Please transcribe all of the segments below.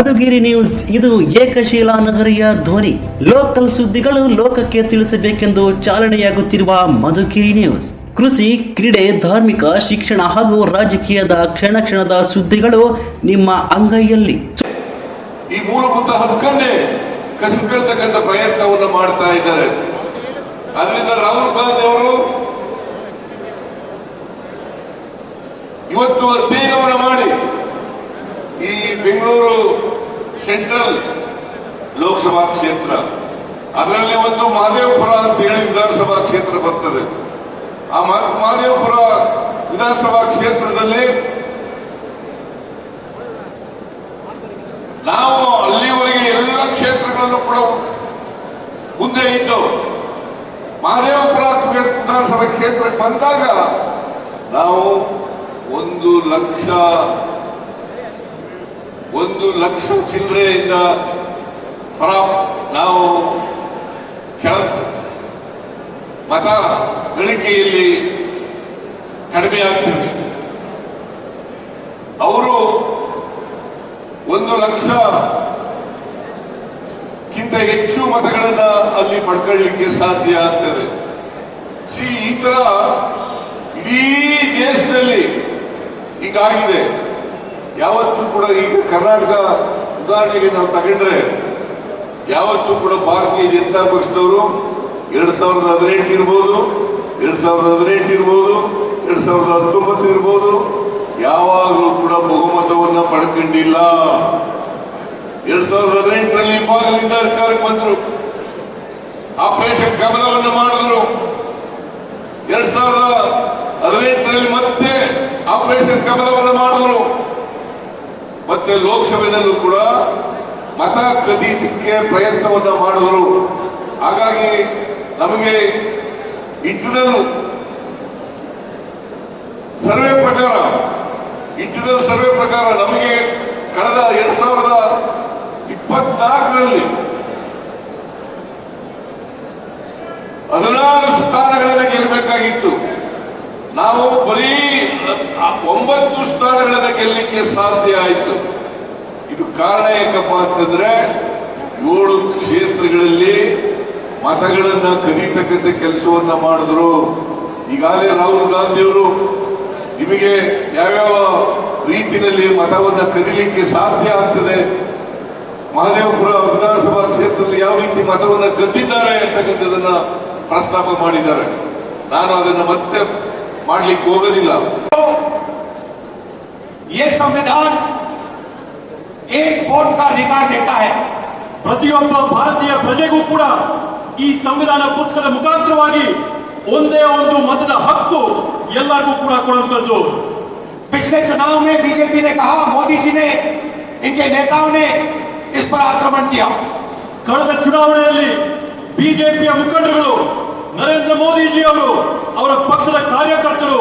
Madhugiri news ಇದು ಏಕಶೀಲಾ ನಗರಿಯ ಧ್ವನಿ. Local ಸುದ್ದಿಗಳು ಲೋಕಕ್ಕೆ ತಿಳಿಸಬೇಕೆಂದು ಚಾಲನೆಯಾಗುತ್ತಿರುವ ಮಧುಗಿರಿ ನ್ಯೂಸ್ ಕೃಷಿ, ಕ್ರೀಡೆ, ಧಾರ್ಮಿಕ, ಶಿಕ್ಷಣ ಹಾಗೂ ರಾಜಕೀಯದ ಕ್ಷಣ ಕ್ಷಣದ ಸುದ್ದಿಗಳು ನಿಮ್ಮ ಅಂಗೈಯಲ್ಲಿ. ಈ ಮೂಲಭೂತ ಹಕ್ಕನ್ನೇ ಕಸಿಕೊಳ್ತಕ್ಕಂಥ ಪ್ರಯತ್ನವನ್ನು ಮಾಡ್ತಾ ಇದ್ದಾರೆ. ಅದರಿಂದ ರಾಹುಲ್ ಗಾಂಧಿ ಅವರು ಇವತ್ತು ಅಧ್ಯಯನವನ್ನು ಮಾಡಿ ಬೆಂಗಳೂರು ಸೆಂಟ್ರಲ್ ಲೋಕಸಭಾ ಕ್ಷೇತ್ರ. ಅದರಲ್ಲಿ ಒಂದು ಮಹದೇವಪುರ ಅಂತ ಹೇಳಿ ವಿಧಾನಸಭಾ ಕ್ಷೇತ್ರ ಬರ್ತದೆ. ಆ ಮಹದೇವಪುರ ವಿಧಾನಸಭಾ ಕ್ಷೇತ್ರದಲ್ಲಿ ನಾವು ಅಲ್ಲಿವರೆಗೆ ಎಲ್ಲ ಕ್ಷೇತ್ರಗಳನ್ನು ಕೂಡ ಮುಂದೆ ಇದ್ದು ಮಹದೇವಪುರ ವಿಧಾನಸಭಾ ಕ್ಷೇತ್ರಕ್ಕೆ ಬಂದಾಗ ನಾವು ಒಂದು ಲಕ್ಷ ಒಂದು ಲಕ್ಷ ಚಿಲ್ಲರೆಯಿಂದ ಹೊರ ನಾವು ಕೆಳ ಮತ ಗಳಿಕೆಯಲ್ಲಿ ಕಡಿಮೆ ಆಗ್ತೀವಿ ಅವರು ಒಂದು ಲಕ್ಷ ಗಿಂತ ಹೆಚ್ಚು ಮತಗಳನ್ನ ಅಲ್ಲಿ ಪಡ್ಕೊಳ್ಳಿಕ್ಕೆ ಸಾಧ್ಯ ಆಗ್ತದೆ. ಸಿ, ಈ ತರ ಇಡೀ ದೇಶದಲ್ಲಿ ಹೀಗಾಗಿದೆ. ಯಾವತ್ತೂ ಕೂಡ ಈಗ ಕರ್ನಾಟಕ ಉದಾಹರಣೆಗೆ ನಾವು ತಗೊಂಡ್ರೆ, ಯಾವತ್ತೂ ಕೂಡ ಭಾರತೀಯ ಜನತಾ ಪಕ್ಷದವರು ಎರಡ್ ಸಾವಿರದ ಹದಿನೆಂಟು ಇರ್ಬೋದು, ಎರಡ್ ಸಾವಿರದ ಹದಿನೆಂಟು ಇರ್ಬೋದು, ಎರಡ್ ಸಾವಿರದ ಹತ್ತೊಂಬತ್ತು ಇರ್ಬೋದು, ಯಾವಾಗಲೂ ಕೂಡ ಬಹುಮತವನ್ನ ಪಡ್ಕೊಂಡಿಲ್ಲ. ಎರಡ್ ಸಾವಿರದ ಹದಿನೆಂಟರಲ್ಲಿ ಹಿಂಭಾಗದಿಂದ ಅಧಿಕಾರಕ್ಕೆ ಬಂದರು. ಆಪರೇಷನ್ ಕಮಲವನ್ನು ಮಾಡಿದ್ರು. ಎರಡ್ ಸಾವಿರದ ಹದಿನೆಂಟರಲ್ಲಿ ಮತ್ತೆ ಆಪರೇಷನ್ ಕಮಲವನ್ನು ಮಾಡಿದ್ರು. ಮತ್ತೆ ಲೋಕಸಭೆಯಲ್ಲೂ ಕೂಡ ಮತ ಕದೀತಕ್ಕೆ ಪ್ರಯತ್ನವನ್ನ ಮಾಡುವರು ಹಾಗಾಗಿ ನಮಗೆ ಇಂಟರ್ನಲ್ ಸರ್ವೆ ಪ್ರಕಾರ, ಇಂಟರ್ನಲ್ ಸರ್ವೆ ಪ್ರಕಾರ ನಮಗೆ ಕಳೆದ ಎರಡ್ ಸಾವಿರದ ಇಪ್ಪತ್ನಾಲ್ಕರಲ್ಲಿ ಹದಿನಾರು ಸ್ಥಾನಗಳನ್ನು ಗೆಲ್ಲಬೇಕಾಗಿತ್ತು ನಾವು ಬರೀ ಸ್ಥಾನಗಳನ್ನು ಸಾಧ್ಯ ಆಯಿತು. ಇದು ಕಾರಣ ಏಕಪ್ಪ ಅಂತಂದ್ರೆ ಏಳು ಕ್ಷೇತ್ರಗಳಲ್ಲಿ ಮತಗಳನ್ನ ಕದೀತಕ್ಕಂಥ ಕೆಲಸವನ್ನ ಮಾಡಿದ್ರು. ಈಗಾಗಲೇ ರಾಹುಲ್ ಗಾಂಧಿಯವರು ನಿಮಗೆ ಯಾವ್ಯಾವ ರೀತಿಯಲ್ಲಿ ಮತವನ್ನ ಕದೀಲಿಕ್ಕೆ ಸಾಧ್ಯ ಆಗ್ತದೆ? ಮಹದೇವಪುರ ವಿಧಾನಸಭಾ ಕ್ಷೇತ್ರದಲ್ಲಿ ಯಾವ ರೀತಿ ಮತವನ್ನ ಕದ್ದಿದ್ದಾರೆ ಅಂತಕ್ಕಂಥದನ್ನ ಪ್ರಸ್ತಾಪ ಮಾಡಿದ್ದಾರೆ. ನಾನು ಅದನ್ನು ಮತ್ತೆ ಮಾಡ್ಲಿಕ್ಕೆ ಹೋಗೋದಿಲ್ಲ. ये संविधान एक वोट का अधिकार देता है ಪ್ರತಿಯೊಬ್ಬ ಭಾರತೀಯ ಪ್ರಜೆಗೂ ಕೂಡ ಈ ಸಂವಿಧಾನ ಪುಸ್ತಕದ ಮುಖಾಂತರವಾಗಿ ಒಂದೇ ಒಂದು ಮತದ ಹಕ್ಕು ಎಲ್ಲರಿಗೂ ಕೂಡ ಕೊಡುವಂಥದ್ದು पिछले चुनाव में बीजेपी ने कहा मोदी जी ने इनके नेताओं ने इस पर आक्रमण किया ಕಳೆದ ಚುನಾವಣೆಯಲ್ಲಿ ಬಿಜೆಪಿಯ ಮುಖಂಡರುಗಳು ನರೇಂದ್ರ ಮೋದಿಜಿ ಅವರು ಅವರ ಪಕ್ಷದ ಕಾರ್ಯಕರ್ತರು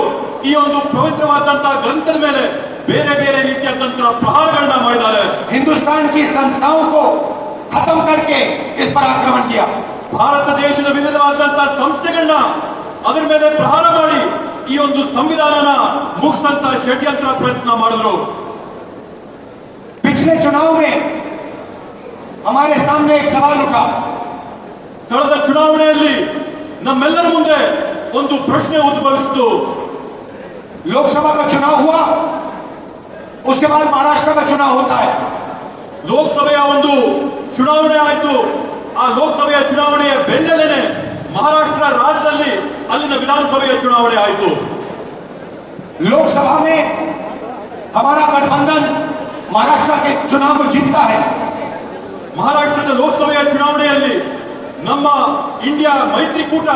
ಈ ಒಂದು ಪವಿತ್ರವಾದಂತಹ ಗ್ರಂಥದ ಮೇಲೆ ಬೇರೆ ಬೇರೆ ರೀತಿಯಾದಂತಹ ಪ್ರಹಾರಗಳನ್ನ ಮಾಡಿದ್ದಾರೆ हिंदुस्तान की संस्थाओं को खत्म करके इस पर आक्रमण किया ಭಾರತ ದೇಶದ ವಿವಿಧವಾದಂತಹ ಸಂಸ್ಥೆಗಳನ್ನ ಅದರ ಮೇಲೆ ಪ್ರಹಾರ ಮಾಡಿ ಈ ಒಂದು ಸಂವಿಧಾನನ ಮುಗಿಸಂತ ಷಡ್ಯಂತ್ರ ಪ್ರಯತ್ನ ಮಾಡಿದ್ರು पिछले चुनाव में हमारे सामने एक सवाल उठा ಕಳೆದ ಚುನಾವಣೆಯಲ್ಲಿ ನಮ್ಮೆಲ್ಲರ ಮುಂದೆ ಒಂದು ಪ್ರಶ್ನೆ ಉದ್ಭವಿಸಿತು लोकसभा का चुनाव हुआ उसके बाद महाराष्ट्र का चुनाव होता है ಲೋಕಸಭೆಯ ಒಂದು ಚುನಾವಣೆ ಆಯಿತು ಆ ಲೋಕಸಭೆಯ ಚುನಾವಣೆಯ ಬೆನ್ನಲ್ಲೇನೆ ಮಹಾರಾಷ್ಟ್ರ ರಾಜ್ಯದಲ್ಲಿ ಅಲ್ಲಿನ ವಿಧಾನಸಭೆಯ ಚುನಾವಣೆ ಆಯಿತು लोकसभा में हमारा गठबंधन महाराष्ट्र के चुनाव को जीतता है ಮಹಾರಾಷ್ಟ್ರದ ಲೋಕಸಭೆಯ ಚುನಾವಣೆಯಲ್ಲಿ ನಮ್ಮ ಇಂಡಿಯಾ ಮೈತ್ರಿಕೂಟ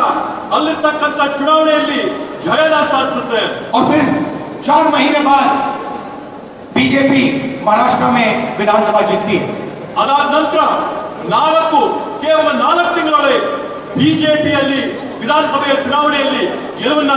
ಅಲ್ಲಿರ್ತಕ್ಕಂಥ ಚುನಾವಣೆಯಲ್ಲಿ ಜಯನ ಸಾಧಿಸುತ್ತೆ और फिर चार महीने बाद ಬಿಜೆಪಿ ಮಹಾರಾಷ್ಟ್ರ ಮೇ ವಿಧಾನಸಭಾ ಜಿತ್ತಿ ಅದಾದ ನಂತರ ನಾಲ್ಕು, ಕೇವಲ ನಾಲ್ಕು ತಿಂಗಳೊಳಗೆ ಬಿಜೆಪಿಯಲ್ಲಿ ವಿಧಾನಸಭೆಯ ಚುನಾವಣೆಯಲ್ಲಿ ಗೆಲುವನ್ನ